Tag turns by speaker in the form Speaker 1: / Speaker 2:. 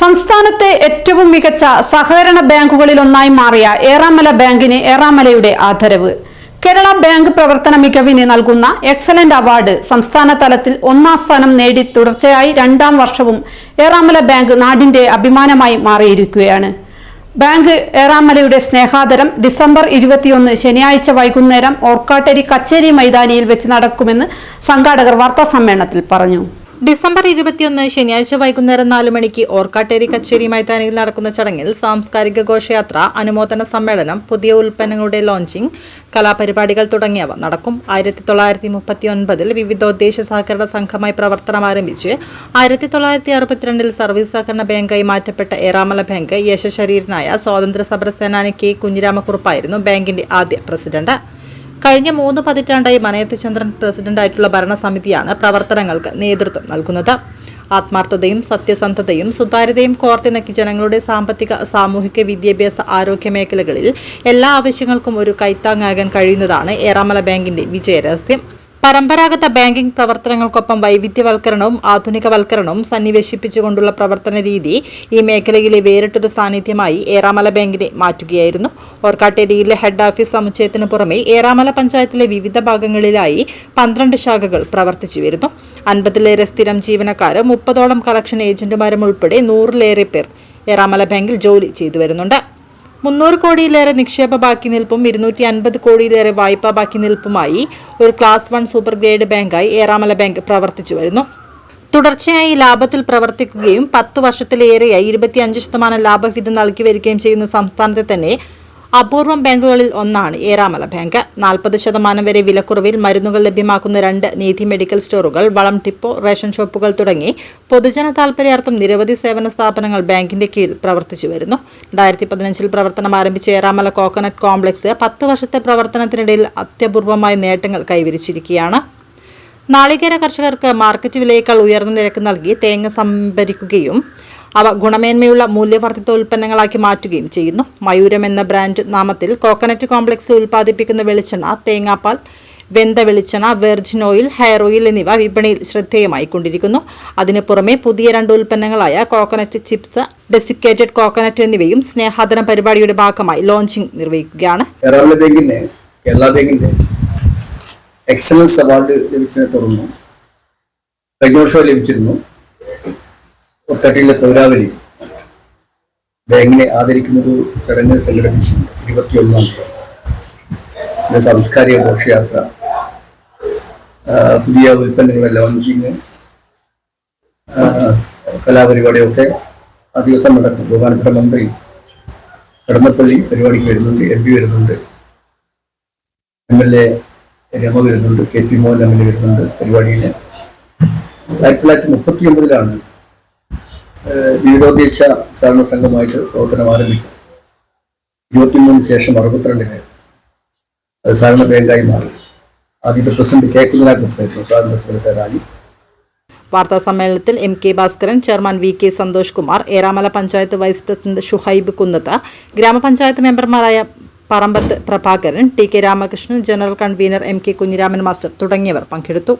Speaker 1: സംസ്ഥാനത്തെ ഏറ്റവും മികച്ച സഹകരണ ബാങ്കുകളിലൊന്നായി മാറിയ ഏറാമല ബാങ്കിന് ഏറാമലയുടെ ആദരവ്. കേരള ബാങ്ക് പ്രവർത്തന മികവിന് നൽകുന്ന എക്സലന്റ് അവാർഡ് സംസ്ഥാന തലത്തിൽ ഒന്നാം സ്ഥാനം നേടി തുടർച്ചയായി രണ്ടാം വർഷവും ഏറാമല ബാങ്ക് നാടിന്റെ അഭിമാനമായി മാറിയിരിക്കുകയാണ്. ബാങ്ക് ഏറാമലയുടെ സ്നേഹാദരം ഡിസംബർ ഇരുപത്തിയൊന്ന് ശനിയാഴ്ച വൈകുന്നേരം ഓർക്കാട്ടേരി കച്ചേരി മൈതാനിയിൽ വെച്ച് നടക്കുമെന്ന് സംഘാടകർ വാർത്താ സമ്മേളനത്തിൽ പറഞ്ഞു.
Speaker 2: ഡിസംബർ ഇരുപത്തിയൊന്ന് ശനിയാഴ്ച വൈകുന്നേരം നാല് മണിക്ക് ഓർക്കാട്ടേരി കച്ചേരി മൈതാനിയിൽ നടക്കുന്ന ചടങ്ങിൽ സാംസ്കാരിക ഘോഷയാത്ര അനുമോദന സമ്മേളനം പുതിയ ഉൽപ്പന്നങ്ങളുടെ ലോഞ്ചിംഗ് കലാപരിപാടികൾ തുടങ്ങിയവ നടക്കും. ആയിരത്തി തൊള്ളായിരത്തി മുപ്പത്തി ഒൻപതിൽ വിവിധോദ്ദേശ സഹകരണ സംഘമായി പ്രവർത്തനം ആരംഭിച്ച് ആയിരത്തി തൊള്ളായിരത്തി അറുപത്തിരണ്ടിൽ സർവീസ് സഹകരണ ബാങ്കായി മാറ്റപ്പെട്ട ഏറാമല ബാങ്ക് യശശരീരനായ സ്വാതന്ത്ര്യ സമര സേനാനി കെ കുഞ്ഞിരാമക്കുറുപ്പായിരുന്നു ബാങ്കിന്റെ ആദ്യ പ്രസിഡന്റ്. കഴിഞ്ഞ മൂന്ന് പതിറ്റാണ്ടായി മനയത്ത് ചന്ദ്രൻ പ്രസിഡന്റായിട്ടുള്ള ഭരണസമിതിയാണ് പ്രവർത്തനങ്ങൾക്ക് നേതൃത്വം നൽകുന്നത്. ആത്മാർത്ഥതയും സത്യസന്ധതയും സുതാര്യതയും കോർത്തിണക്കി ജനങ്ങളുടെ സാമ്പത്തിക സാമൂഹിക വിദ്യാഭ്യാസ ആരോഗ്യ മേഖലകളിൽ എല്ലാ ആവശ്യങ്ങൾക്കും ഒരു കൈത്താങ്ങാകാൻ കഴിയുന്നതാണ് ഏറാമല ബാങ്കിന്റെ വിജയരഹസ്യം. പരമ്പരാഗത ബാങ്കിംഗ് പ്രവർത്തനങ്ങൾക്കൊപ്പം വൈവിധ്യവൽക്കരണവും ആധുനികവൽക്കരണവും സന്നിവേശിപ്പിച്ചുകൊണ്ടുള്ള പ്രവർത്തന രീതി ഈ മേഖലയിലെ വേറിട്ടൊരു സാന്നിധ്യമായി ഏറാമല ബാങ്കിനെ മാറ്റുകയായിരുന്നു. ഓർക്കാട്ടേരിയിലെ ഹെഡ് ഓഫീസ് സമുച്ചയത്തിന് പുറമെ ഏറാമല പഞ്ചായത്തിലെ വിവിധ ഭാഗങ്ങളിലായി പന്ത്രണ്ട് ശാഖകൾ പ്രവർത്തിച്ചു വരുന്നു. അൻപതിലേറെ സ്ഥിരം ജീവനക്കാരും മുപ്പതോളം കളക്ഷൻ ഏജന്റുമാരും ഉൾപ്പെടെ നൂറിലേറെ പേർ ഏറാമല ബാങ്കിൽ ജോലി ചെയ്തു വരുന്നുണ്ട്. മുന്നൂറ് കോടിയിലേറെ നിക്ഷേപ ബാക്കി നിൽപ്പും ഇരുന്നൂറ്റി അൻപത് കോടിയിലേറെ വായ്പാ ബാക്കി നിൽപ്പുമായി ഒരു ക്ലാസ് വൺ സൂപ്പർ ഗ്രേഡ് ബാങ്കായി ഏറാമല ബാങ്ക് പ്രവർത്തിച്ചു വരുന്നു. തുടർച്ചയായി ലാഭത്തിൽ പ്രവർത്തിക്കുകയും പത്ത് വർഷത്തിലേറെയായി ഇരുപത്തിയഞ്ച് ശതമാനം ലാഭവിധം നൽകി വരികയും ചെയ്യുന്ന സംസ്ഥാനത്തെ തന്നെ അപൂർവം ബാങ്കുകളിൽ ഒന്നാണ് ഏറാമല ബാങ്ക്. നാൽപ്പത് ശതമാനം വരെ വിലക്കുറവിൽ മരുന്നുകൾ ലഭ്യമാക്കുന്ന രണ്ട് നീതി മെഡിക്കൽ സ്റ്റോറുകൾ വളം ടിപ്പോ റേഷൻ ഷോപ്പുകൾ തുടങ്ങി പൊതുജന താൽപര്യാർത്ഥം നിരവധി സേവന സ്ഥാപനങ്ങൾ ബാങ്കിന്റെ കീഴിൽ പ്രവർത്തിച്ചു വരുന്നു. രണ്ടായിരത്തി പതിനഞ്ചിൽ പ്രവർത്തനം ആരംഭിച്ച ഏറാമല കോക്കനട്ട് കോംപ്ലക്സ് പത്ത് വർഷത്തെ പ്രവർത്തനത്തിനിടയിൽ അത്യപൂർവമായ നേട്ടങ്ങൾ കൈവരിച്ചിരിക്കുകയാണ്. നാളികേര കർഷകർക്ക് മാർക്കറ്റ് വിലയേക്കാൾ ഉയർന്ന നിരക്ക് നൽകി തേങ്ങ സംഭരിക്കുകയും അവ ഗുണമേന്മയുള്ള മൂല്യവർദ്ധിത ഉൽപ്പന്നങ്ങളാക്കി മാറ്റുകയും ചെയ്യുന്നു. മയൂരം എന്ന ബ്രാൻഡ് നാമത്തിൽ കോക്കനറ്റ് കോംപ്ലക്സ് ഉൽപ്പാദിപ്പിക്കുന്ന വെളിച്ചെണ്ണ തേങ്ങാപ്പാൽ വെന്ത വെളിച്ചെണ്ണ വെർജിൻ ഓയിൽ ഹെയർ ഓയിൽ എന്നിവ വിപണിയിൽ ശ്രദ്ധേയമായി കൊണ്ടിരിക്കുന്നു. അതിനു പുറമെ പുതിയ രണ്ട് ഉൽപ്പന്നങ്ങളായ കോക്കനറ്റ് ചിപ്സ് ഡെസിക്കേറ്റഡ് കോക്കനറ്റ് എന്നിവയും സ്നേഹാദനം പരിപാടിയുടെ ഭാഗമായി ലോഞ്ചിങ് നിർവഹിക്കുകയാണ്.
Speaker 3: കേരള എക്സലൻസ് അവാർഡ് ലഭിച്ചതിനെ തുടർന്ന് പ്രജ്ഞോഷോ ലഭിച്ചിരുന്നു. ഒത്തട്ടിയിലെ പൗരാവലി. ബാങ്കിനെ ആദരിക്കുന്ന ഒരു ചടങ്ങ് സംഘടിപ്പിച്ചിട്ടുണ്ട് ഇരുപത്തിയൊന്നാം തീയതി സാംസ്കാരിക ഘോഷയാത്ര. പുതിയ ഉൽപ്പന്നങ്ങളെ ലോഞ്ചിങ് കലാപരിപാടിയൊക്കെ ആ ദിവസം നടക്കും. ബഹുമാനപ്പെട്ട മന്ത്രി കടന്നപ്പള്ളി പരിപാടിക്ക് വരുന്നുണ്ട്. എം പി വരുന്നുണ്ട്. എം എൽ എ രമ വരുന്നുണ്ട്. K P Mohan M L A വരുന്നുണ്ട് പരിപാടിയിൽ ആയിരത്തി തൊള്ളായിരത്തി മുപ്പത്തി ഒമ്പതിലാണ് വിവിധോദ്ദേശ സഹകരണ സംഘമായിട്ട് പ്രവർത്തനം ആരംഭിച്ചത് ഇരുപത്തിമൂന്നിന് ശേഷം അറുപത്തിരണ്ടിന് അത് സഹകരണ ബാങ്കായി മാറി. ആദ്യത്തെ പ്രസിഡന്റ് കെ കുഞ്ഞനാക്കുണ്ടായിരുന്നു സ്വാതന്ത്ര്യ സമര
Speaker 2: വാർത്താ സമ്മേളനത്തിൽ M K Bhaskaran chairman V K Santhosh Kumar Eramala panchayat vice president Shuhaib Kunnath ഗ്രാമപഞ്ചായത്ത് മെമ്പർമാരായ Parambath Prabhakaran T K Ramakrishnan general convener M K Kunhiraman master തുടങ്ങിയവർ പങ്കെടുത്തു.